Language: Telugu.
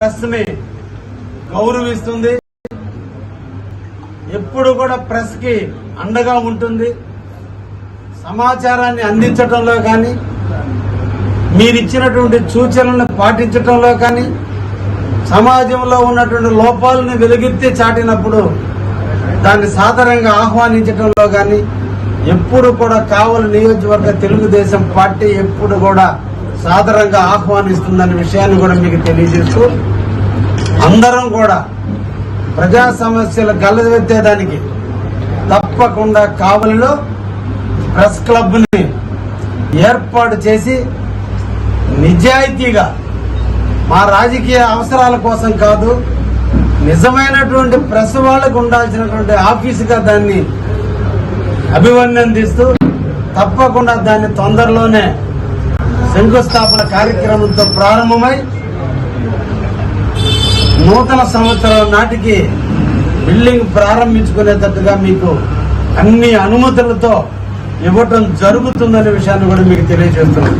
ప్రెస్ని గౌరవిస్తుంది. ఎప్పుడు కూడా ప్రెస్కి అండగా ఉంటుంది. సమాచారాన్ని అందించడంలో కానీ మీరిచ్చినటువంటి సూచనలను పాటించడంలో కానీ సమాజంలో ఉన్నటువంటి లోపాలను వెలుగెత్తి చాటినప్పుడు దాన్ని సాధారణంగా ఆహ్వానించడంలో కానీ ఎప్పుడు కూడా కావలి నియోజకవర్గ తెలుగుదేశం పార్టీ ఎప్పుడు కూడా సాధారణంగా ఆహ్వానిస్తుందనే విషయాన్ని కూడా మీకు తెలియజేస్తూ అందరం కూడా ప్రజా సమస్యలు గల్లవెత్తేదానికి తప్పకుండా కావలిలో ప్రెస్ క్లబ్ని ఏర్పాటు చేసి నిజాయితీగా మా రాజకీయ అవసరాల కోసం కాదు నిజమైనటువంటి ప్రెస్ వాళ్ళకు ఉండాల్సినటువంటి ఆఫీసుగా దాన్ని అభివర్ణిస్తూ తప్పకుండా దాన్ని తొందరలోనే శంకుస్థాపన కార్యక్రమంతో ప్రారంభమై నూతన సంవత్సరం నాటికి బిల్డింగ్ ప్రారంభించుకునేటట్టుగా మీకు అన్ని అనుమతులతో ఇవ్వటం జరుగుతుందనే విషయాన్ని కూడా మీకు తెలియజేస్తున్నాను.